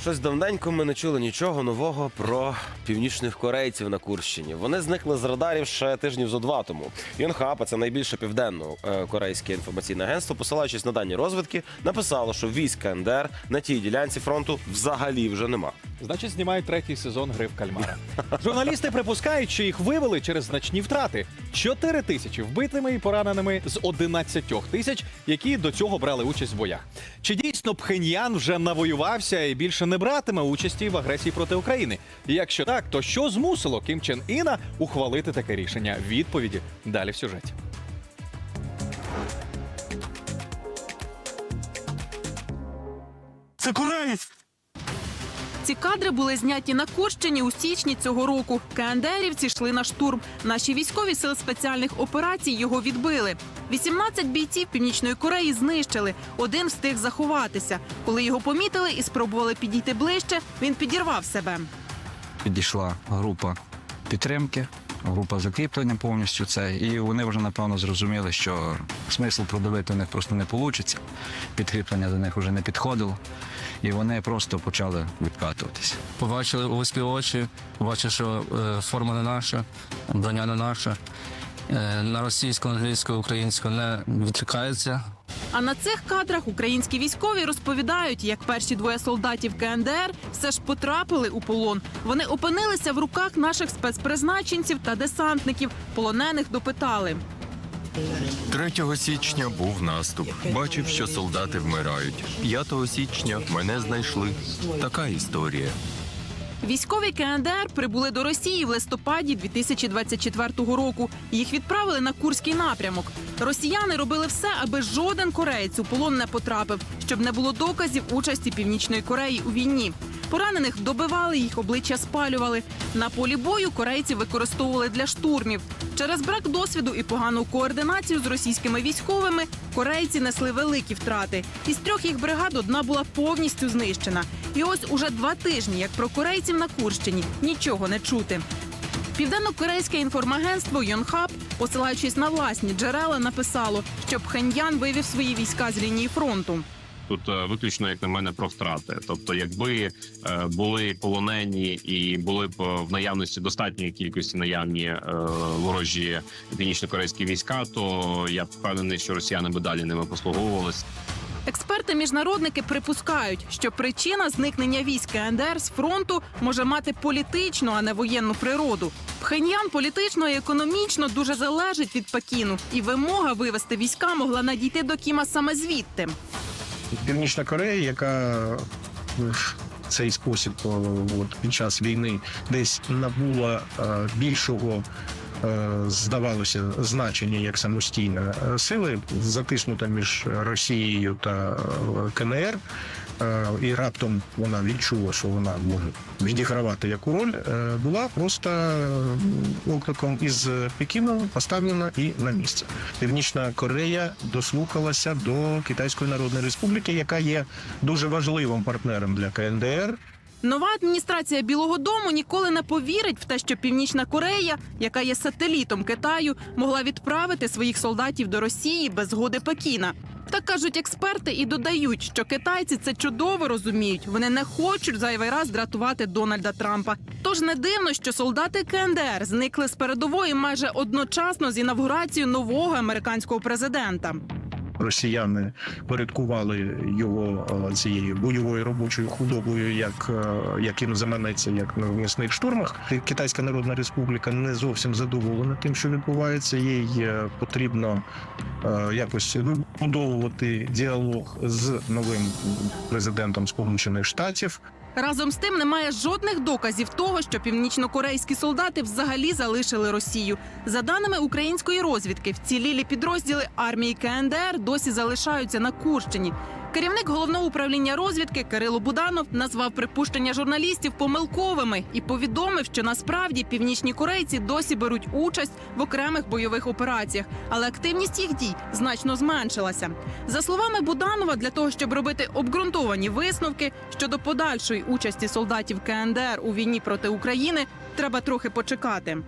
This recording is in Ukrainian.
Щось давненько ми не чули нічого нового про північних корейців на Курщині. Вони зникли з радарів ще тижнів зо два тому. Йонхапа, це найбільше південно-корейське інформаційне агентство, посилаючись на дані розвідки, написало, що військ КНДР на тій ділянці фронту взагалі вже нема. Значить, знімають третій сезон гри в кальмара. Журналісти припускають, що їх вивели через значні втрати: 4 тисячі вбитими і пораненими з 11 тисяч, які до цього брали участь в боях. Чи дійсно Пхеньян вже навоювався і більше не братиме участі в агресії проти України? І якщо так, то що змусило Кім Чен Іна ухвалити таке рішення? Відповіді далі в сюжеті. Це кореєць! Ці кадри були зняті на Курщині у січні цього року. КНДРівці йшли на штурм. Наші військові сили спеціальних операцій його відбили. 18 бійців Північної Кореї знищили. Один встиг заховатися. Коли його помітили і спробували підійти ближче, він підірвав себе. підійшла група підтримки, група закріплення повністю це. І вони вже напевно зрозуміли, що смисл продавити у них просто не вийде. Підкріплення до них вже не підходило. І вони просто почали відкатуватися. побачили у вузькі очі, побачили, що е, форма не наша, броня не наша. Е, на російську, англійську, українську не відкликається. А на цих кадрах українські військові розповідають, як перші двоє солдатів КНДР все ж потрапили у полон. Вони опинилися в руках наших спецпризначенців та десантників. Полонених допитали. 3 січня був наступ. Бачив, що солдати вмирають. 5 січня мене знайшли. Така історія. Військові КНДР прибули до Росії в листопаді 2024 року. Їх відправили на Курський напрямок. Росіяни робили все, аби жоден кореєць у полон не потрапив, щоб не було доказів участі Північної Кореї у війні. Поранених добивали, їх обличчя спалювали. На полі бою корейці використовували для штурмів. Через брак досвіду і погану координацію з російськими військовими корейці несли великі втрати. Із трьох їх бригад одна була повністю знищена. І ось уже два тижні, як про корейців на Курщині, нічого не чути. Південно-корейське інформагентство Йонхап, посилаючись на власні джерела, написало, що Пхеньян вивів свої війська з лінії фронту. Тут е, виключно, як на мене, про втрати. Тобто, якби е, були полонені і були б е, в наявності достатньої кількості наявні ворожі північно-корейські війська, то я впевнений, що росіяни би далі ними послуговувалися. Експерти-міжнародники припускають, що причина зникнення військ КНДР з фронту може мати політичну, а не воєнну природу. Пхеньян політично і економічно дуже залежить від Пекіну, і вимога вивести війська могла надійти до Кіма саме звідти. Північна Корея, яка в цей спосіб от, під час війни десь набула е, більшого. е, Здавалося, значення як самостійна е, сили, затиснута між Росією та е, КНР, е, і раптом вона відчула, що вона може відігравати яку роль, е, була просто окликом із Пекіну поставлена і на місце. Північна Корея дослухалася до Китайської Народної Республіки, яка є дуже важливим партнером для КНДР. Нова адміністрація Білого Дому ніколи не повірить в те, що Північна Корея, яка є сателітом Китаю, могла відправити своїх солдатів до Росії без згоди Пекіна. Так кажуть експерти і додають, що китайці це чудово розуміють. Вони не хочуть зайвий раз дратувати Дональда Трампа. Тож не дивно, що солдати КНДР зникли з передової майже одночасно з інавгурацією нового американського президента. Росіяни порядкували його е, цією бойовою робочою худобою, як, е, як їм заманеться, як на м'ясних штурмах. Китайська Народна Республіка не зовсім задоволена тим, що відбувається. Їй е, потрібно якось будовувати діалог з новим президентом Сполучених Штатів. Разом з тим немає жодних доказів того, що північнокорейські солдати взагалі залишили Росію. За даними української розвідки, вцілілі підрозділи армії КНДР досі залишаються на Курщині. Керівник головного управління розвідки Кирило Буданов назвав припущення журналістів помилковими і повідомив, що насправді північні корейці досі беруть участь в окремих бойових операціях, але активність їх дій значно зменшилася. За словами Буданова, для того, щоб робити обґрунтовані висновки щодо подальшої участі солдатів КНДР у війні проти України, треба трохи почекати.